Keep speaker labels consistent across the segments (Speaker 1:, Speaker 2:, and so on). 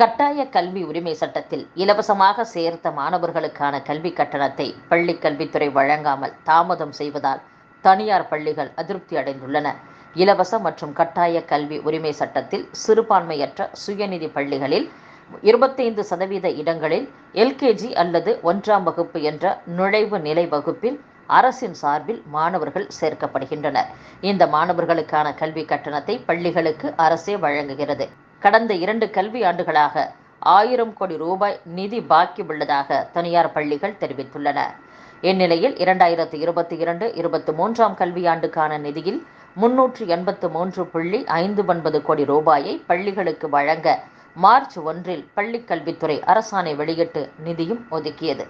Speaker 1: கட்டாய கல்வி உரிமை சட்டத்தில் இலவசமாக சேர்த்த மாணவர்களுக்கான கல்வி கட்டணத்தை பள்ளி கல்வித்துறை வழங்காமல் தாமதம் செய்வதால் தனியார் பள்ளிகள் அதிருப்தி அடைந்துள்ளன. இலவச மற்றும் கட்டாய கல்வி உரிமை சட்டத்தில் சிறுபான்மையற்ற சுயநிதி பள்ளிகளில் இருபத்தைந்து சதவீத இடங்களில் எல்கேஜி அல்லது ஒன்றாம் வகுப்பு என்ற நுழைவு நிலை வகுப்பில் அரசின் சார்பில் மாணவர்கள் சேர்க்கப்படுகின்றனர். இந்த மாணவர்களுக்கான கல்வி கட்டணத்தை பள்ளிகளுக்கு அரசே வழங்குகிறது. கடந்த இரண்டு கல்வி ஆண்டுகளாக ஆயிரம் கோடி ரூபாய் நிதி பாக்கி உள்ளதாக தனியார் பள்ளிகள் தெரிவித்துள்ளன. இந்நிலையில் இரண்டாயிரத்து இருபத்தி இரண்டு இருபத்தி மூன்றாம் கல்வியாண்டுக்கான நிதியில் முன்னூற்று எண்பத்து மூன்று புள்ளி ஐந்து ஒன்பது கோடி ரூபாயை பள்ளிகளுக்கு வழங்க மார்ச் ஒன்றில் பள்ளிக்கல்வித்துறை அரசாணை வெளியிட்டு நிதியும் ஒதுக்கியது.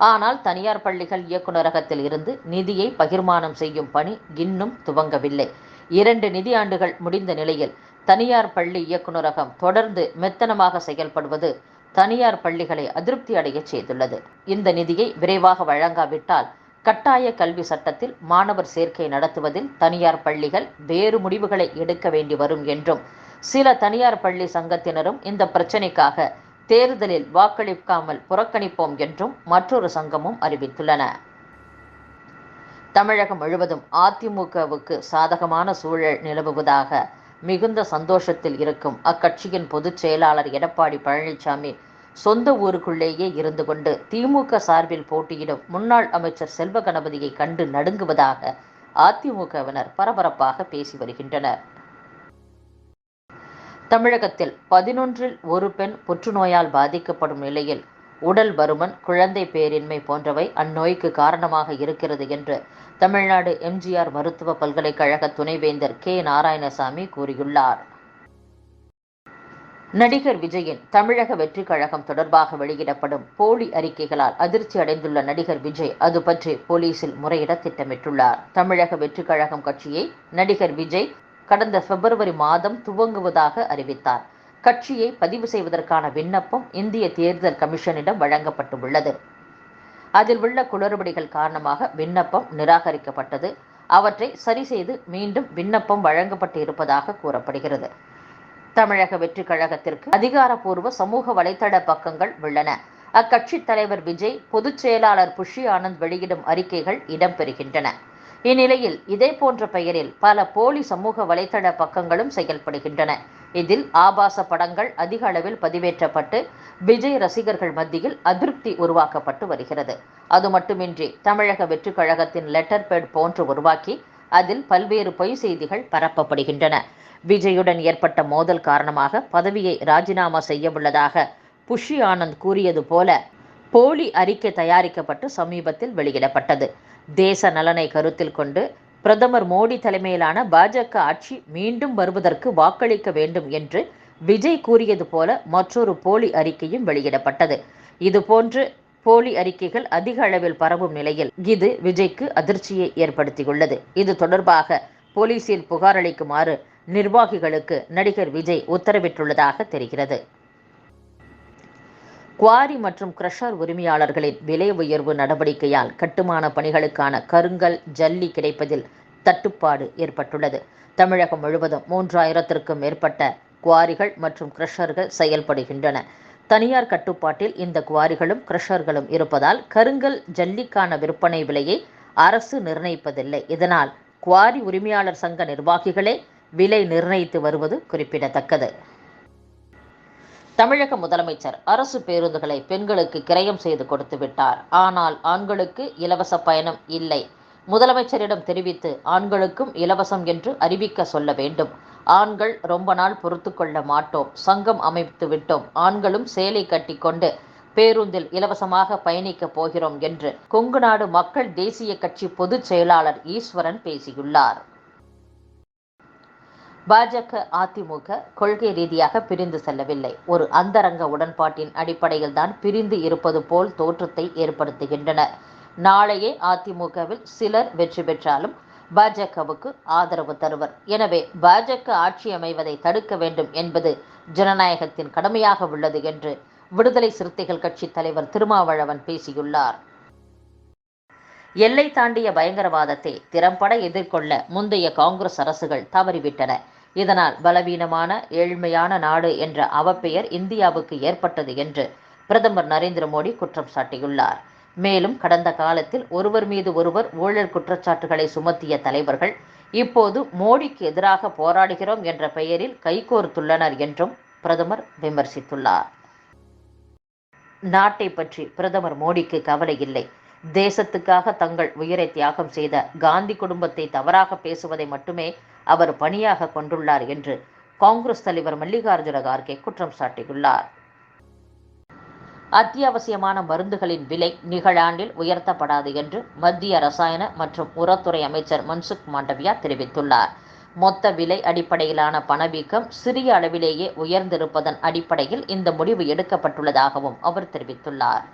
Speaker 1: ஆனால் தனியார் பள்ளிகள் இயக்குநரகத்தில் இருந்து நிதியை பகிர்மானம் செய்யும் பணி இன்னும் துவங்கவில்லை. இரண்டு நிதியாண்டுகள் முடிந்த நிலையில் தனியார் பள்ளி இயக்குநரகம் தொடர்ந்து மெத்தனமாக செயல்படுவது தனியார் பள்ளிகளை அதிருப்தி அடைய செய்துள்ளது. இந்த நிதியை விரைவாக வழங்காவிட்டால் கட்டாய கல்வி சட்டத்தில் மாணவர் சேர்க்கை நடத்துவதில் தனியார் பள்ளிகள் வேறு முடிவுகளை எடுக்க வேண்டி வரும் என்றும் சில தனியார் பள்ளி சங்கத்தினரும் இந்த பிரச்சினைக்காக தேர்தலில் வாக்களிக்காமல் புறக்கணிப்போம் என்றும் மற்றொரு சங்கமும் அறிவித்துள்ளன. தமிழகம் முழுவதும் அதிமுகவுக்கு சாதகமான சூழல் நிலவுவதாக மிகுந்த சந்தோஷத்தில் இருக்கும். அக்கட்சியின் பொதுச் செயலாளர் எடப்பாடி பழனிசாமி சொந்த ஊருக்குள்ளேயே இருந்து கொண்டு திமுக சார்பில் போட்டியிடும் முன்னாள் அமைச்சர் செல்வ கணபதியை கண்டு நடுங்குவதாக அதிமுகவினர் பரபரப்பாக பேசி வருகின்றனர். தமிழகத்தில் பதினொன்றில் ஒரு பெண் புற்றுநோயால் பாதிக்கப்படும் நிலையில் உடல் பருமன் குழந்தை பேரின்மை போன்றவை அந்நோய்க்கு காரணமாக இருக்கிறது என்று தமிழ்நாடு எம்ஜிஆர் மருத்துவ பல்கலைக்கழக துணைவேந்தர் கே. நாராயணசாமி கூறியுள்ளார். நடிகர் விஜயின் தமிழக வெற்றி கழகம் தொடர்பாக வெளியிடப்படும் போலி அறிக்கைகளால் அதிர்ச்சி அடைந்துள்ள நடிகர் விஜய் அது பற்றி போலீசில் முறையிட திட்டமிட்டுள்ளார். தமிழக வெற்றி கழகம் கட்சியை நடிகர் விஜய் கடந்த பிப்ரவரி மாதம் துவங்குவதாக அறிவித்தார். கட்சியை பதிவு செய்வதற்கான விண்ணப்பம் இந்திய தேர்தல் கமிஷனிடம் வழங்கப்பட்டுள்ளது. அதில் உள்ள குளறுபடிகள் காரணமாக விண்ணப்பம் நிராகரிக்கப்பட்டது. அவற்றை சரி செய்து மீண்டும் விண்ணப்பம் வழங்கப்பட்டு இருப்பதாக கூறப்படுகிறது. தமிழக வெற்றி கழகத்திற்கு அதிகாரப்பூர்வ சமூக வலைதள பக்கங்கள் உள்ளன. அக்கட்சி தலைவர் விஜய் பொதுச் செயலாளர் புஷி ஆனந்த் வெளியிடும் அறிக்கைகள் இடம்பெறுகின்றன. இந்நிலையில் இதே போன்ற பெயரில் பல போலி சமூக வலைதள பக்கங்களும் செயல்படுகின்றன. இதில் ஆபாச படங்கள் அதிக அளவில் பதிவேற்றப்பட்டு விஜய் ரசிகர்கள் மத்தியில் அதிருப்தி உருவாக்கப்பட்டு வருகிறது. அது மட்டுமின்றி தமிழக வெற்றி கழகத்தின் லெட்டர் பேட் போன்று உருவாக்கி அதில் பல்வேறு பொய் செய்திகள் பரப்பப்படுகின்றன. விஜயுடன் ஏற்பட்ட மோதல் காரணமாக பதவியை ராஜினாமா செய்ய உள்ளதாக புஷி ஆனந்த் கூறியது போல போலி அறிக்கை தயாரிக்கப்பட்டு சமீபத்தில் வெளியிடப்பட்டது. தேச நலனை கருத்தில் கொண்டு பிரதமர் மோடி தலைமையிலான பாஜக ஆட்சி மீண்டும் வருவதற்கு வாக்களிக்க வேண்டும் என்று விஜய் கூறியது போல மற்றொரு போலி அறிக்கையும் வெளியிடப்பட்டது. இதுபோன்று போலி அறிக்கைகள் அதிக அளவில் பரவும் நிலையில் இது விஜய்க்கு அதிர்ச்சியை ஏற்படுத்தியுள்ளது. இது தொடர்பாக போலீசில் புகார் அளிக்குமாறு நிர்வாகிகளுக்கு நடிகர் விஜய் உத்தரவிட்டுள்ளதாக தெரிகிறது. குவாரி மற்றும் கிரஷர் உரிமையாளர்களின் விலை உயர்வு நடவடிக்கையால் கட்டுமான பணிகளுக்கான கருங்கல் ஜல்லி கிடைப்பதில் தட்டுப்பாடு ஏற்பட்டுள்ளது. தமிழகம் முழுவதும் மூன்றாயிரத்திற்கும் மேற்பட்ட குவாரிகள் மற்றும் கிரஷர்கள் செயல்படுகின்றன. தனியார் கட்டுப்பாட்டில் இந்த குவாரிகளும் கிரஷர்களும் இருப்பதால் கருங்கல் ஜல்லிக்கான விற்பனை விலையை அரசு நிர்ணயிப்பதில்லை. இதனால் குவாரி உரிமையாளர் சங்க நிர்வாகிகளே விலை நிர்ணயித்து வருவது குறிப்பிடத்தக்கது. தமிழக முதலமைச்சர் அரசு பேருந்துகளை பெண்களுக்கு கிரயம் செய்து கொடுத்து விட்டார். ஆனால் ஆண்களுக்கு இலவச பயணம் இல்லை. முதலமைச்சரிடம் தெரிவித்து ஆண்களுக்கும் இலவசம் என்று அறிவிக்க சொல்ல வேண்டும். ஆண்கள் ரொம்ப நாள் பொறுத்து கொள்ள மாட்டோம். சங்கம் அமைத்து விட்டோம். ஆண்களும் சேலை கட்டிக்கொண்டு பேருந்தில் இலவசமாக பயணிக்க போகிறோம் என்று கொங்குநாடு மக்கள் தேசிய கட்சி பொதுச் செயலாளர் ஈஸ்வரன் பேசியுள்ளார். பாஜக அதிமுக கொள்கை ரீதியாக பிரிந்து செல்லவில்லை. ஒரு அந்தரங்க உடன்பாட்டின் அடிப்படையில் தான் பிரிந்து இருப்பது போல் தோற்றத்தை ஏற்படுத்துகின்றனர் நாளையே அதிமுகவில் சிலர் வெற்றி பெற்றாலும் பாஜகவுக்கு ஆதரவு தருவர். எனவே பாஜக ஆட்சி அமைவதை தடுக்க வேண்டும் என்பது ஜனநாயகத்தின் கடமையாக உள்ளது என்று விடுதலை சிறுத்தைகள் கட்சி தலைவர் திருமாவளவன் பேசியுள்ளார். எல்லை தாண்டிய பயங்கரவாதத்தை திறம்பட எதிர்கொள்ள முந்தைய காங்கிரஸ் அரசுகள் தவறிவிட்டன. இதனால் பலவீனமான ஏழ்மையான நாடு என்ற அவப்பெயர் இந்தியாவுக்கு ஏற்பட்டது என்று பிரதமர் நரேந்திர மோடி குற்றம் சாட்டியுள்ளார். மேலும் கடந்த காலத்தில் ஒருவர் மீது ஒருவர் ஊழல் குற்றச்சாட்டுகளை சுமத்திய தலைவர்கள் இப்போது மோடிக்கு எதிராக போராடுகிறோம் என்ற பெயரில் கைகோர்த்துள்ளனர் என்றும் பிரதமர் விமர்சித்துள்ளார். நாட்டை பற்றி பிரதமர் மோடிக்கு கவலை இல்லை. தேசத்துக்காக தங்கள் உயிரை தியாகம் செய்த காந்தி குடும்பத்தை தவறாக பேசுவதை மட்டுமே அவர் பணியாக கொண்டுள்ளார் என்று காங்கிரஸ் தலைவர் மல்லிகார்ஜுன கார்கே குற்றம் சாட்டியுள்ளார். அத்தியாவசியமான மருந்துகளின் விலை நிகழாண்டில் உயர்த்தப்படாது என்று மத்திய ரசாயன மற்றும் உரத்துறை அமைச்சர் மன்சுக் மாண்டவியா தெரிவித்துள்ளார். மொத்த விலை அடிப்படையிலான பணவீக்கம் சிறிய அளவிலேயே உயர்ந்திருப்பதன் அடிப்படையில் இந்த முடிவு எடுக்கப்பட்டுள்ளதாகவும் அவர் தெரிவித்துள்ளார்.